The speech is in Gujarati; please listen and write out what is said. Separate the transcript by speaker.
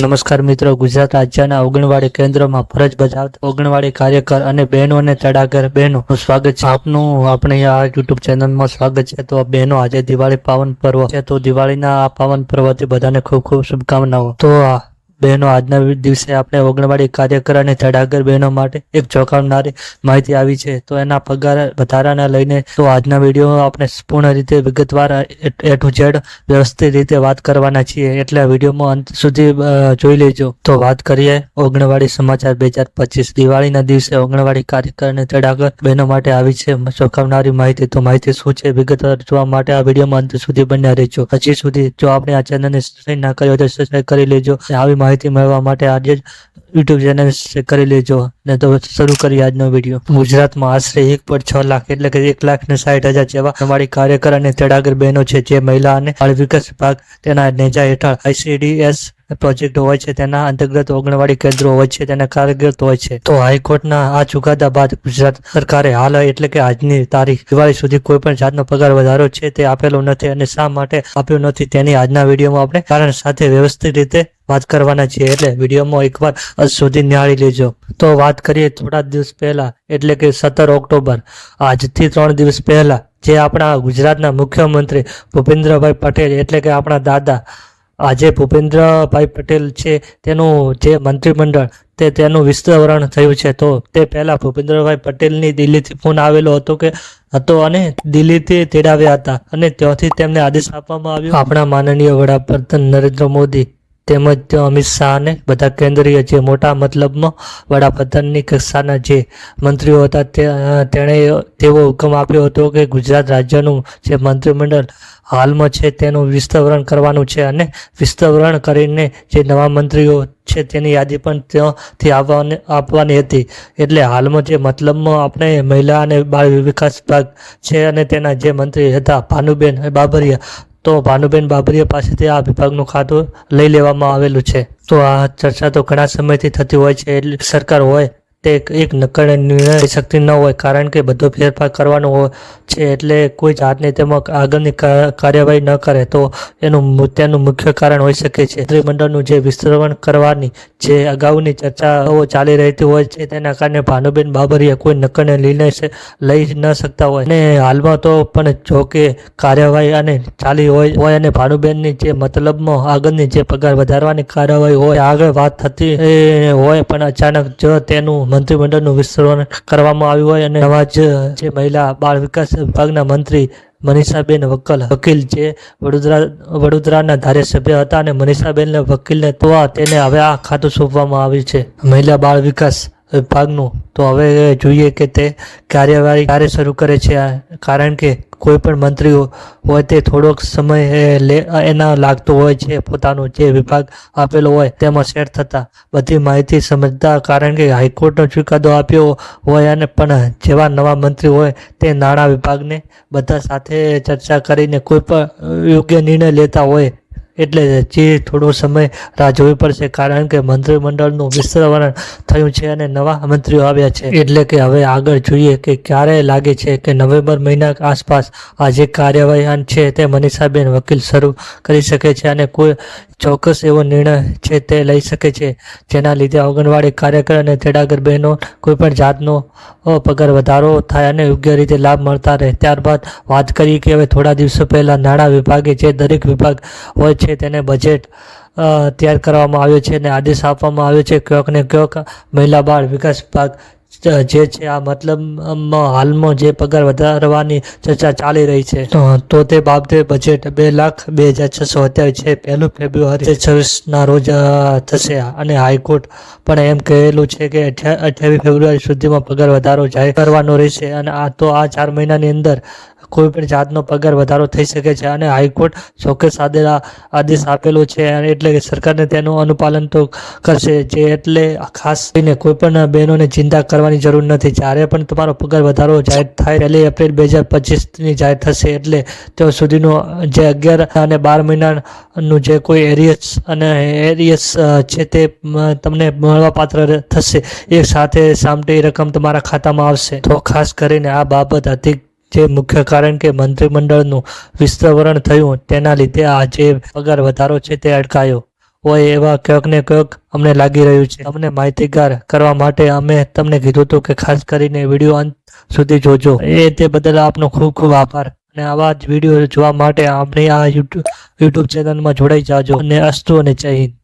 Speaker 1: નમસ્કાર મિત્રો, ગુજરાત રાજ્યના ઓગણવાડી કેન્દ્રમાં ફરજ બજાવતા ઓગણવાડી કાર્યકર અને બહેનો અને તડાગર બહેનો સ્વાગત છે. આપનું, આપણે આ યુટ્યુબ ચેનલમાં સ્વાગત છે. તો બહેનો આજે દિવાળી પાવન પર્વ છે. તો દિવાળીના આ પાવન પર્વથી બધાને ખૂબ ખૂબ શુભકામનાઓ. તો આ બહેનો, આજના દિવસે આપણે ઓગણવાડી કાર્યકર અને તડાગર બહેનો માટે એક ચોંકાવનારી માહિતી આવી છે. તો એના પગાર વધારાને લઈને તો આજના વીડિયો આપણે પૂર્ણ રીતે વિગતવાર એ ટુ ઝેડ વ્યવસ્થિત રીતે વાત કરવાના છીએ. એટલે વિડીયોમાં અંત સુધી જોઈ લેજો. તો વાત કરીએ ઓગણવાડી સમાચાર બે હજાર પચીસ. દિવાળીના દિવસે ઓગણવાડી કાર્યકર અને ધડાગર બહેનો માટે આવી છે ચોંકાવનારી માહિતી. તો માહિતી શું છે વિગતવાર જોવા માટે આ વિડીયોમાં અંત સુધી બન્યા રહેજો. હજી સુધી જો આપણે આ ચેનલને સબસ્ક્રાઈબ ના કર્યો તો સબસ્ક્રાઈબ કરી લેજો. આવી માહિતી મેળવવા માટે આજે જ યુટ્યુબ ચેનલ કરી લેજો. ને તો શરૂ કરીએ આજનો વીડિયો ગુજરાતમાં આશરે એક પોઈન્ટ છ લાખ એટલે કે એક લાખ ને સાઠ હજાર જેવા અમારી કાર્યકર અને તેડાગર બહેનો છે, જે મહિલા અને બાળ વિકાસ વિભાગ તેના નેજા હેઠળ આઈસીડીએસ પ્રોજેક્ટ હોય છે, તેના અંતર્ગત ઓગણવાડી કેન્દ્રો હોય છે, તેના કાર્યરત હોય છે. તો હાઈકોર્ટના આ ચુકાદા બાદ ગુજરાત સરકારે હાલ એટલે કે આજની તારીખ દિવાળી સુધી કોઈ પણ જાતનો પગાર વધારો છે તે આપેલો નથી અને શા માટે આપ્યો નથી તેની આજના વિડીયોમાં આપણે કારણ સાથે વ્યવસ્થિત રીતે વાત કરવાના છીએ. એટલે વિડીયોમાં એકવાર સુધી નિહાળી લેજો. તો વાત કરીએ થોડા દિવસ પહેલા, એટલે કે સત્તર ઓક્ટોબર, આજથી ત્રણ દિવસ પહેલા, જે આપણા ગુજરાતના મુખ્યમંત્રી ભૂપેન્દ્રભાઈ પટેલ, એટલે કે આપણા દાદા આજે ભૂપેન્દ્રભાઈ પટેલ છે, તેનું જે મંત્રીમંડળ તે તેનું વિસ્તરણ થયું છે. તો તે પહેલાં ભૂપેન્દ્રભાઈ પટેલની દિલ્હીથી ફોન આવેલો હતો કે, હતો અને દિલ્હીથી તેડાવ્યા હતા અને ત્યાંથી તેમને આદેશ આપવામાં આવ્યો. આપણા માનનીય વડાપ્રધાન નરેન્દ્ર મોદી તેમજ અમિત શાહને બધા કેન્દ્રીય જે મોટા મતલબમાં વડાપ્રધાનની કક્ષાના જે મંત્રીઓ હતા તેણે તેવો હુકમ આપ્યો હતો કે ગુજરાત રાજ્યનું જે મંત્રીમંડળ હાલમાં છે તેનું વિસ્તરણ કરવાનું છે અને વિસ્તરણ કરીને જે નવા મંત્રીઓ છે તેની યાદી પણ ત્યાંથી આવવાની, આપવાની હતી. એટલે હાલમાં જે મતલબમાં આપણે મહિલા અને બાળ વિકાસ વિભાગ છે અને તેના જે મંત્રી હતા ભાનુબેન બાબરિયા તો ભાનુબેન બાબરિયા પાસેથી આ વિભાગનું ખાતું લઈ લેવામાં આવેલું છે. તો આ ચર્ચા તો ઘણા સમયથી થતી હોય છે, એટલે સરકાર હોય તે એક નક્કર નિર્ણય શક્તિ ન હોય, કારણ કે બધો ફેરફાર કરવાનો હોય છે, એટલે કોઈ જાતને તેમાં આગળની કાર્યવાહી ન કરે, તો એનું મુ- તેનું મુખ્ય કારણ હોઈ શકે છે. મંત્રીમંડળનું જે વિસ્તરણ કરવાની જે અગાઉની ચર્ચાઓ ચાલી રહેતી હોય છે, તેના કારણે ભાનુબેન બાબરીએ કોઈ નક્કર નિર્ણય લઈ ન શકતા હોય. અને હાલમાં તો પણ જો કે કાર્યવાહી અને ચાલી હોય હોય અને ભાનુબેનની જે મતલબમાં આગળની જે પગાર વધારવાની કાર્યવાહી હોય, આગળ વાત થતી હોય, પણ અચાનક જો તેનું મંત્રીમંડળનું વિસ્તરણ કરવામાં આવ્યું હોય અને નવા જ જે મહિલા બાળ વિકાસ વિભાગના મંત્રી મનીષાબેન વકલ વકીલ જે વડોદરા, વડોદરાના ધારાસભ્ય હતા અને મનીષાબેન વકીલને તો તેને હવે આ ખાતું સોંપવામાં આવ્યું છે. મહિલા બાળ વિકાસ વિભાગનું. તો હવે જોઈએ કે તે કાર્યવાહી ક્યારે શરૂ કરે છે કારણ કે કોઈ પણ મંત્રીઓ હોય તે થોડોક સમય લે, એના લાગતો હોય છે, પોતાનો જે વિભાગ આપેલો હોય તેમાં સેટ થતા. બધી માહિતી સમજતા, કારણ કે હાઈકોર્ટનો ચુકાદો આપ્યો હોય અને પણ જેવા નવા મંત્રી હોય તે નાણાં વિભાગને બધા સાથે ચર્ચા કરીને કોઈ પણ યોગ્ય નિર્ણય લેતા હોય એટલે જે થોડો સમય રાહ જોવી પડશે, કારણ કે મંત્રીમંડળનું વિસ્તરણ થયું છે અને નવા મંત્રીઓ આવ્યા છે. એટલે કે હવે આગળ જોઈએ કે ક્યારે લાગે છે કે નવેમ્બર મહિના આસપાસ આ જે કાર્યવાહી છે તે મનીષાબેન વકીલ શરૂ કરી શકે છે અને કોઈ ચોક્કસ એવો નિર્ણય છે તે લઈ શકે છે. જેના લીધે આંગણવાડી કાર્યકર અને તેડાગર બહેનો કોઈ પણ જાતનો પગાર વધારો થાય અને યોગ્ય રીતે લાભ મળતા રહે. ત્યારબાદ વાત કરીએ કે હવે થોડા દિવસો પહેલાં નાણાં વિભાગે જે દરેક વિભાગ હોય છે તેને બજેટ તૈયાર કરવામાં આવ્યો છે અને આદેશ આપવામાં આવ્યો છે. ક્યાંક ને ક્યાંક મહિલા બાળ વિકાસ વિભાગ જે છે આ મતલબ હાલમાં જે પગાર વધારવાની ચર્ચા ચાલી રહી છે. તો તો તે બાબતે બજેટ બે લાખ બે હજાર છસો અત્યાવીસ છે. પહેલું ફેબ્રુઆરી છવ્વીસના રોજ થશે. અને હાઈકોર્ટ પણ એમ કહેલું છે કે અઠ્યાવીસ ફેબ્રુઆરી સુધીમાં પગાર વધારો જાહેર કરવાનો રહેશે. અને આ તો આ ચાર મહિનાની અંદર કોઈ પણ જાતનો પગાર વધારો થઈ શકે છે અને હાઈકોર્ટ ચોક્કસ આદેશ આપેલો છે એટલે કે સરકારને તેનું અનુપાલન તો કરશે જે. એટલે ખાસ કરીને કોઈ પણ બહેનોને ચિંતા કરવાની જરૂર નથી. જ્યારે પણ તમારો પગાર વધારો જાહેર થાય, પહેલી એપ્રિલ બે હજાર પચીસની જાહેર થશે એટલે ત્યાં સુધીનું જે અગિયાર અને બાર મહિનાનું જે કોઈ એરિયસ અને એરિયસ છે તે તમને મળવાપાત્ર થશે. એક સાથે સામટી રકમ તમારા ખાતામાં આવશે. તો ખાસ કરીને આ બાબત અધિક જે મુખ્ય કારણ કે મંત્રીમંડળનું વિસ્તરણ થયું તેના લીધે આ જે પગાર વધારો છે તે અટકાયો. હોય એવા ક્યાંક ને ક્યાંક અમને લાગી રહ્યું છે. અમને માહિતીગાર કરવા માટે અમે તમને કીધું હતું કે ખાસ કરીને વીડિયો અંત સુધી જોજો. એ તે બદલ આપનો ખૂબ ખૂબ આભાર. અને આવા જ વીડિયો જોવા માટે આપણી આ યુટ્યુબ ચેનલમાં જોડાઈ જાજો. અને અસ્તુ અને જય હિન્દ.